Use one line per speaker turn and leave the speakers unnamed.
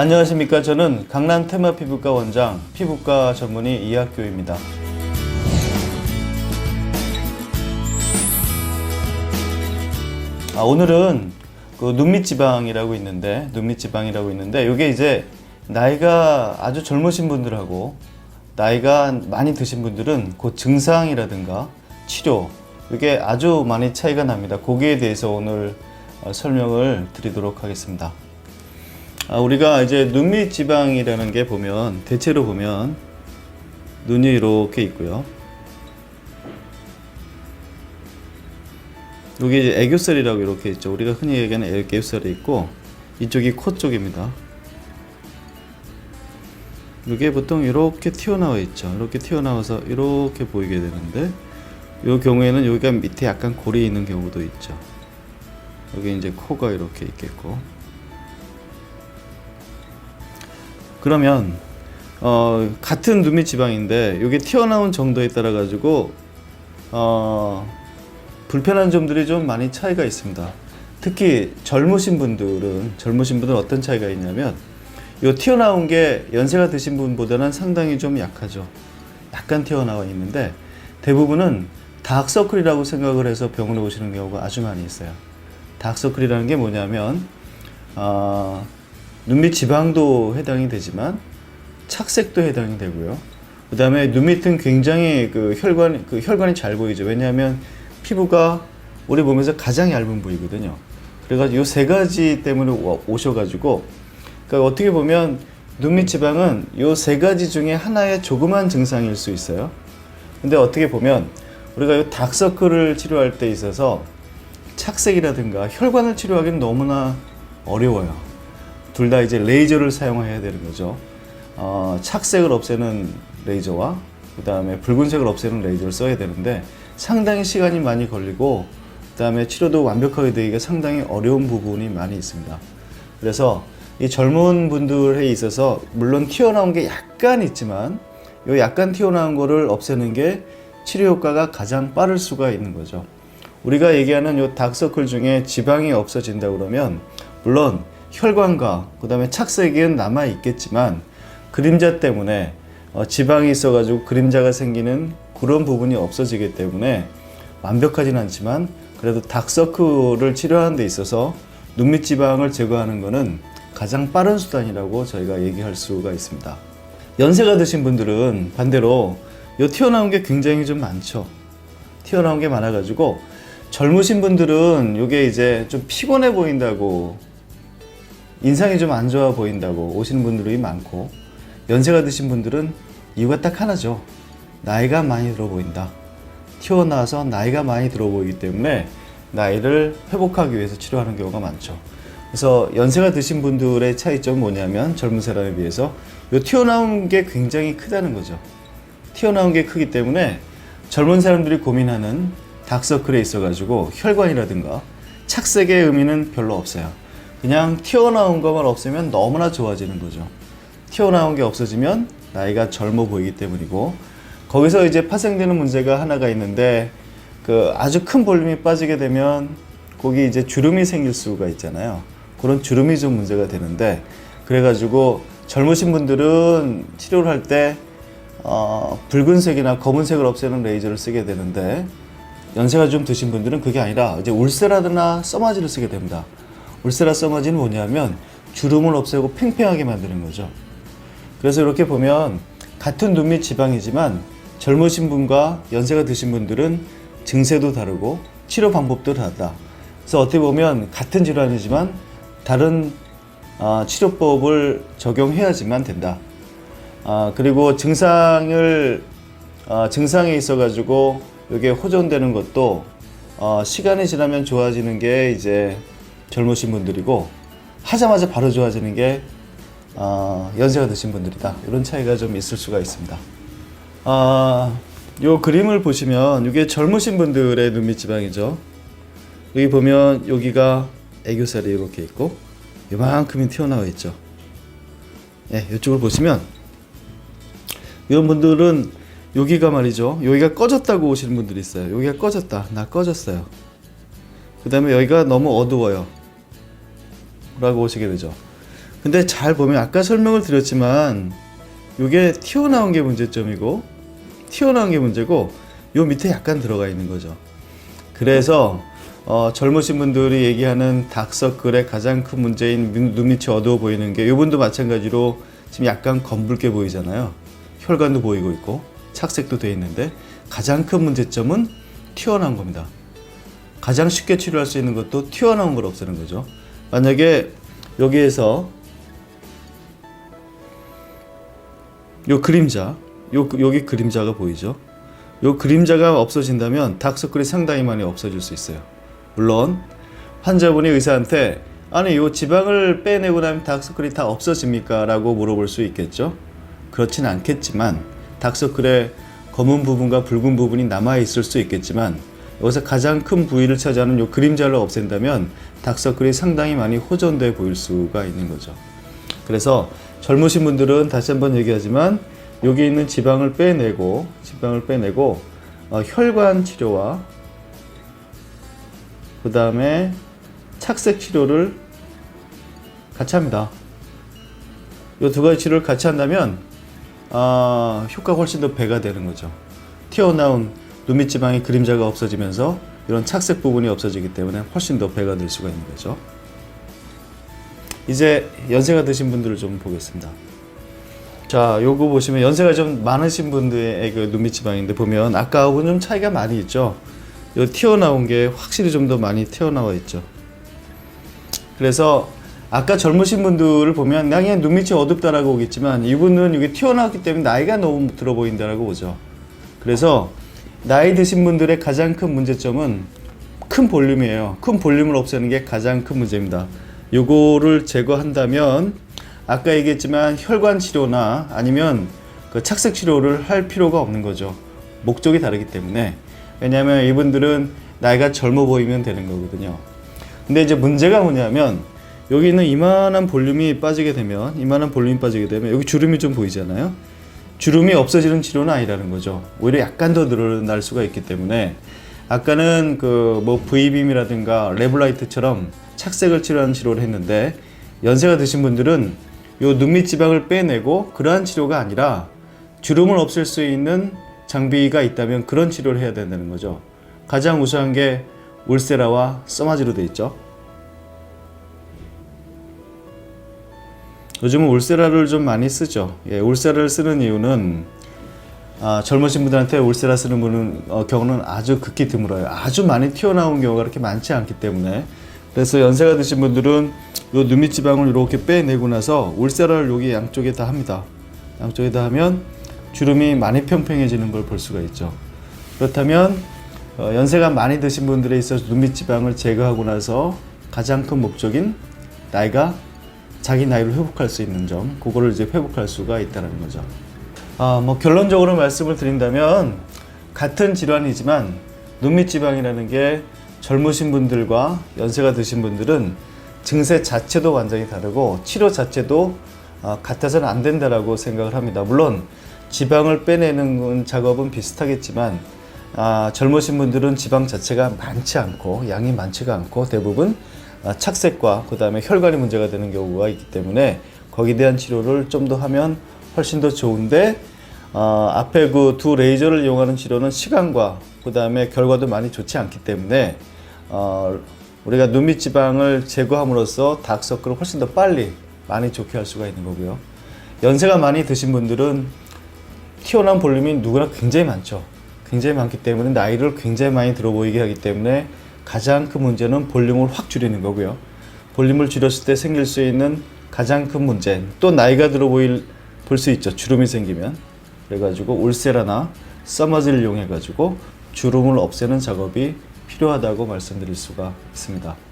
안녕하십니까. 저는 강남 테마 피부과 원장, 피부과 전문의 이학교입니다. 아, 오늘은 그 눈밑 지방이라고 있는데, 눈밑 지방이라고 있는데, 이게 이제 나이가 아주 젊으신 분들하고 나이가 많이 드신 분들은 그 증상이라든가 치료, 이게 아주 많이 차이가 납니다. 거기에 대해서 오늘 어, 설명을 드리도록 하겠습니다. 아, 우리가 이제 눈밑 지방이라는 게 보면 대체로 보면 눈이 이렇게 있고요. 여기 이제 애교살이라고 이렇게 있죠. 우리가 흔히 얘기하는 애교살이 있고 이쪽이 코 쪽입니다. 이게 보통 이렇게 튀어나와 있죠. 이렇게 튀어나와서 이렇게 보이게 되는데 이 경우에는 여기가 밑에 약간 골이 있는 경우도 있죠. 여기 이제 코가 이렇게 있겠고 그러면 어, 같은 눈밑 지방인데 이게 튀어나온 정도에 따라 가지고 어, 불편한 점들이 좀 많이 차이가 있습니다. 특히 젊으신 분들은 젊으신 분들은 어떤 차이가 있냐면 이 튀어나온 게 연세가 드신 분보다는 상당히 좀 약하죠. 약간 튀어나와 있는데 대부분은 다크서클이라고 생각을 해서 병원에 오시는 경우가 아주 많이 있어요. 다크서클이라는 게 뭐냐면 어, 눈밑 지방도 해당이 되지만 착색도 해당이 되고요. 그 다음에 눈 밑은 굉장히 그 혈관, 그 혈관이 잘 보이죠. 왜냐하면 피부가 우리 몸에서 가장 얇은 부위거든요. 그래가지고 이 세 가지 때문에 오- 오셔가지고, 그러니까 어떻게 보면 눈밑 지방은 이 세 가지 중에 하나의 조그만 증상일 수 있어요. 근데 어떻게 보면 우리가 이 다크서클을 치료할 때 있어서 착색이라든가 혈관을 치료하기는 너무나 어려워요. 둘 다 이제 레이저를 사용해야 되는 거죠. 어, 착색을 없애는 레이저와 그 다음에 붉은색을 없애는 레이저를 써야 되는데 상당히 시간이 많이 걸리고 그 다음에 치료도 완벽하게 되기가 상당히 어려운 부분이 많이 있습니다. 그래서 이 젊은 분들에 있어서 물론 튀어나온 게 약간 있지만 이 약간 튀어나온 거를 없애는 게 치료 효과가 가장 빠를 수가 있는 거죠. 우리가 얘기하는 요 다크서클 중에 지방이 없어진다 그러면 물론 혈관과 그 다음에 착색은 남아 있겠지만 그림자 때문에 어, 지방이 있어가지고 그림자가 생기는 그런 부분이 없어지기 때문에 완벽하진 않지만 그래도 다크서클을 치료하는 데 있어서 눈밑 지방을 제거하는 것은 가장 빠른 수단이라고 저희가 얘기할 수가 있습니다. 연세가 드신 분들은 반대로 요 튀어나온 게 굉장히 좀 많죠. 튀어나온 게 많아가지고 젊으신 분들은 이게 이제 좀 피곤해 보인다고 인상이 좀 안 좋아 보인다고 오시는 분들이 많고 연세가 드신 분들은 이유가 딱 하나죠. 나이가 많이 들어 보인다. 튀어나와서 나이가 많이 들어 보이기 때문에 나이를 회복하기 위해서 치료하는 경우가 많죠. 그래서 연세가 드신 분들의 차이점은 뭐냐면 젊은 사람에 비해서 이 튀어나온 게 굉장히 크다는 거죠. 튀어나온 게 크기 때문에 젊은 사람들이 고민하는 다크서클에 있어가지고 혈관이라든가 착색의 의미는 별로 없어요. 그냥 튀어나온 것만 없으면 너무나 좋아지는 거죠. 튀어나온 게 없어지면 나이가 젊어 보이기 때문이고 거기서 이제 파생되는 문제가 하나가 있는데 그 아주 큰 볼륨이 빠지게 되면 거기 이제 주름이 생길 수가 있잖아요. 그런 주름이 좀 문제가 되는데 그래가지고 젊으신 분들은 치료를 할때 어, 붉은색이나 검은색을 없애는 레이저를 쓰게 되는데 연세가 좀 드신 분들은 그게 아니라 이제 울세라드나 써마지를 쓰게 됩니다. 울세라 써마지는 뭐냐면 주름을 없애고 팽팽하게 만드는 거죠. 그래서 이렇게 보면 같은 눈 밑 지방이지만 젊으신 분과 연세가 드신 분들은 증세도 다르고 치료 방법도 다르다. 그래서 어떻게 보면 같은 질환이지만 다른 아, 치료법을 적용해야지만 된다. 아, 그리고 증상을 아, 증상에 있어 가지고 이게 호전되는 것도 어, 시간이 지나면 좋아지는 게 이제 젊으신 분들이고 하자마자 바로 좋아지는 게 어, 연세가 드신 분들이다. 이런 차이가 좀 있을 수가 있습니다. 아, 요 그림을 보시면 이게 젊으신 분들의 눈밑 지방이죠. 여기 보면 여기가 애교살이 이렇게 있고 이만큼이 튀어나와 있죠. 예, 이쪽을 보시면 이런 분들은 여기가 말이죠. 여기가 꺼졌다고 오시는 분들이 있어요. 여기가 꺼졌다. 나 꺼졌어요. 그 다음에 여기가 너무 어두워요. 라고 오시게 되죠. 근데 잘 보면 아까 설명을 드렸지만 이게 튀어나온 게 문제점이고 튀어나온 게 문제고 요 밑에 약간 들어가 있는 거죠. 그래서 어, 젊으신 분들이 얘기하는 다크서클의 가장 큰 문제인 눈- 눈밑이 어두워 보이는 게 이분도 마찬가지로 지금 약간 검붉게 보이잖아요. 혈관도 보이고 있고 착색도 돼 있는데 가장 큰 문제점은 튀어나온 겁니다. 가장 쉽게 치료할 수 있는 것도 튀어나온 걸 없애는 거죠. 만약에 여기에서 요 그림자, 요 여기 그림자가 보이죠? 요 그림자가 없어진다면 다크서클이 상당히 많이 없어질 수 있어요. 물론 환자분이 의사한테 아니 요 지방을 빼내고 나면 다크서클이 다 없어집니까? 라고 물어볼 수 있겠죠. 그렇진 않겠지만 다크서클의 검은 부분과 붉은 부분이 남아 있을 수 있겠지만 여기서 가장 큰 부위를 차지하는 요 그림자를 없앤다면 다크서클이 상당히 많이 호전돼 보일 수가 있는 거죠. 그래서 젊으신 분들은 다시 한번 얘기하지만 여기 있는 지방을 빼내고 지방을 빼내고 어, 혈관 치료와 그 다음에 착색 치료를 같이 합니다. 이 두 가지 치료를 같이 한다면 아, 효과가 훨씬 더 배가 되는 거죠. 튀어나온 눈밑 지방의 그림자가 없어지면서 이런 착색 부분이 없어지기 때문에 훨씬 더 배가 될 수가 있는 거죠. 이제 연세가 드신 분들을 좀 보겠습니다. 자, 요거 보시면 연세가 좀 많으신 분들의 그 눈밑 지방인데 보면 아까하고는 좀 차이가 많이 있죠. 요 튀어나온 게 확실히 좀 더 많이 튀어나와 있죠. 그래서 아까 젊으신 분들을 보면 그냥 눈밑이 어둡다라고 오겠지만 이분은 이게 튀어나왔기 때문에 나이가 너무 들어 보인다라고 보죠. 그래서 나이 드신 분들의 가장 큰 문제점은 큰 볼륨이에요. 큰 볼륨을 없애는 게 가장 큰 문제입니다. 요거를 제거한다면 아까 얘기했지만 혈관 치료나 아니면 그 착색 치료를 할 필요가 없는 거죠. 목적이 다르기 때문에. 왜냐하면 이분들은 나이가 젊어 보이면 되는 거거든요. 근데 이제 문제가 뭐냐면 여기 있는 이만한 볼륨이 빠지게 되면 이만한 볼륨이 빠지게 되면 여기 주름이 좀 보이잖아요. 주름이 없어지는 치료는 아니라는 거죠. 오히려 약간 더 늘어날 수가 있기 때문에 아까는 그 뭐 V빔이라든가 레블라이트처럼 착색을 치료하는 치료를 했는데 연세가 드신 분들은 요 눈밑 지방을 빼내고 그러한 치료가 아니라 주름을 없앨 수 있는 장비가 있다면 그런 치료를 해야 된다는 거죠. 가장 우수한 게 울세라와 써마지로 돼 있죠. 요즘은 울세라를 좀 많이 쓰죠. 예, 울세라를 쓰는 이유는 아, 젊으신 분들한테 울세라 쓰는 분은 어, 경우는 아주 극히 드물어요. 아주 많이 튀어나온 경우가 그렇게 많지 않기 때문에 그래서 연세가 드신 분들은 요 눈밑 지방을 이렇게 빼내고 나서 울세라를 여기 양쪽에 다 합니다. 양쪽에 다 하면 주름이 많이 평평해지는 걸 볼 수가 있죠. 그렇다면 어, 연세가 많이 드신 분들에 있어서 눈밑 지방을 제거하고 나서 가장 큰 목적인 나이가 자기 나이를 회복할 수 있는 점, 그거를 이제 회복할 수가 있다는 거죠. 아, 뭐 결론적으로 말씀을 드린다면 같은 질환이지만 눈밑 지방이라는 게 젊으신 분들과 연세가 드신 분들은 증세 자체도 완전히 다르고 치료 자체도 아, 같아서는 안 된다라고 생각을 합니다. 물론 지방을 빼내는 작업은 비슷하겠지만 아, 젊으신 분들은 지방 자체가 많지 않고 양이 많지가 않고 대부분 아, 착색과 그 다음에 혈관이 문제가 되는 경우가 있기 때문에 거기에 대한 치료를 좀 더 하면 훨씬 더 좋은데 어, 앞에 그 두 레이저를 이용하는 치료는 시간과 그 다음에 결과도 많이 좋지 않기 때문에 어, 우리가 눈밑 지방을 제거함으로써 다크서클을 훨씬 더 빨리 많이 좋게 할 수가 있는 거고요. 연세가 많이 드신 분들은 튀어나온 볼륨이 누구나 굉장히 많죠. 굉장히 많기 때문에 나이를 굉장히 많이 들어 보이게 하기 때문에 가장 큰 문제는 볼륨을 확 줄이는 거고요. 볼륨을 줄였을 때 생길 수 있는 가장 큰 문제 또 나이가 들어 보일 볼 수 있죠. 주름이 생기면 그래가지고 울세라나 써머즈를 이용해 가지고 주름을 없애는 작업이 필요하다고 말씀드릴 수가 있습니다.